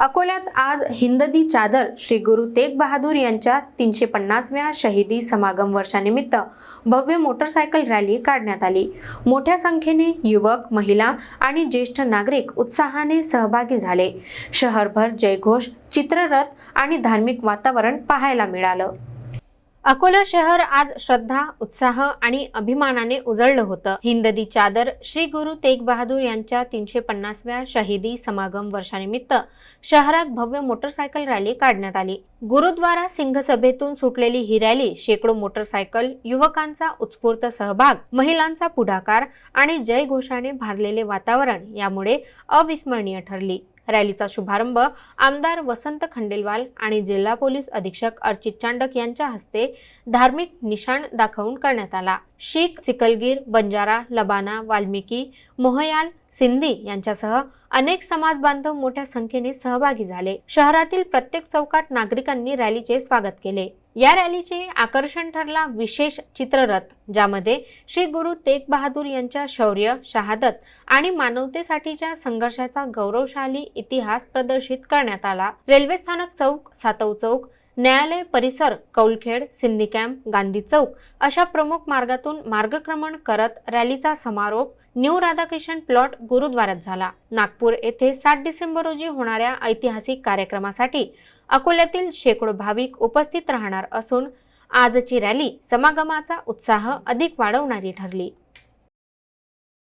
अकोल्यात आज हिंददी चादर श्री गुरु तेग बहादूर यांच्या तीनशे पन्नासव्या शहीदी समागम वर्षानिमित्त भव्य मोटरसायकल रॅली काढण्यात आली. मोठ्या संख्येने युवक महिला आणि ज्येष्ठ नागरिक उत्साहाने सहभागी झाले. शहरभर जयघोष चित्ररथ आणि धार्मिक वातावरण पाहायला मिळालं. अकोला शहर आज श्रद्धा उत्साह आणि अभिमानाने उजळलं होतं. हिंददी चादर श्री गुरु तेग बहादूर यांच्या तीनशे पन्नासव्या शहीदी समागम वर्षानिमित्त शहरात भव्य मोटरसायकल रॅली काढण्यात आली. गुरुद्वारा सिंह सभेतून सुटलेली ही रॅली शेकडो मोटरसायकल युवकांचा उत्स्फूर्त सहभाग महिलांचा पुढाकार आणि जयघोषाने भारलेले वातावरण यामुळे अविस्मरणीय ठरली. रॅलीचा शुभारंभ आमदार वसंत खंडेलवाल आणि जिल्हा पोलीस अधीक्षक अर्चित चांडक यांच्या हस्ते धार्मिक निशाण दाखवून करण्यात आला. शीख सिकलगीर बंजारा लबाना वाल्मिकी मोहयाल सिंधी यांच्यासह अनेक समाज बांधव मोठ्या संख्येने सहभागी झाले. शहरातील प्रत्येक चौकात नागरिकांनी रॅलीचे स्वागत केले. या रॅलीचे आकर्षण ठरला विशेष चित्ररथ ज्यामध्ये श्री गुरु तेग बहादूर यांच्या शौर्य शहादत आणि मानवतेसाठीच्या संघर्षाचा गौरवशाली इतिहास प्रदर्शित करण्यात आला. रेल्वे स्थानक चौक सातव चौक न्यायालय परिसर कौलखेड सिंधी कॅम्प गांधी चौक अशा प्रमुख मार्गातून मार्गक्रमण करत रॅलीचा समारोप न्यू राधाकृष्ण प्लॉट गुरुद्वारात झाला. नागपूर येथे सात डिसेंबर रोजी होणाऱ्या ऐतिहासिक कार्यक्रमासाठी अकोल्यातील शेकडो भाविक उपस्थित राहणार असून आजची रॅली समागमाचा उत्साह अधिक वाढवणारी ठरली.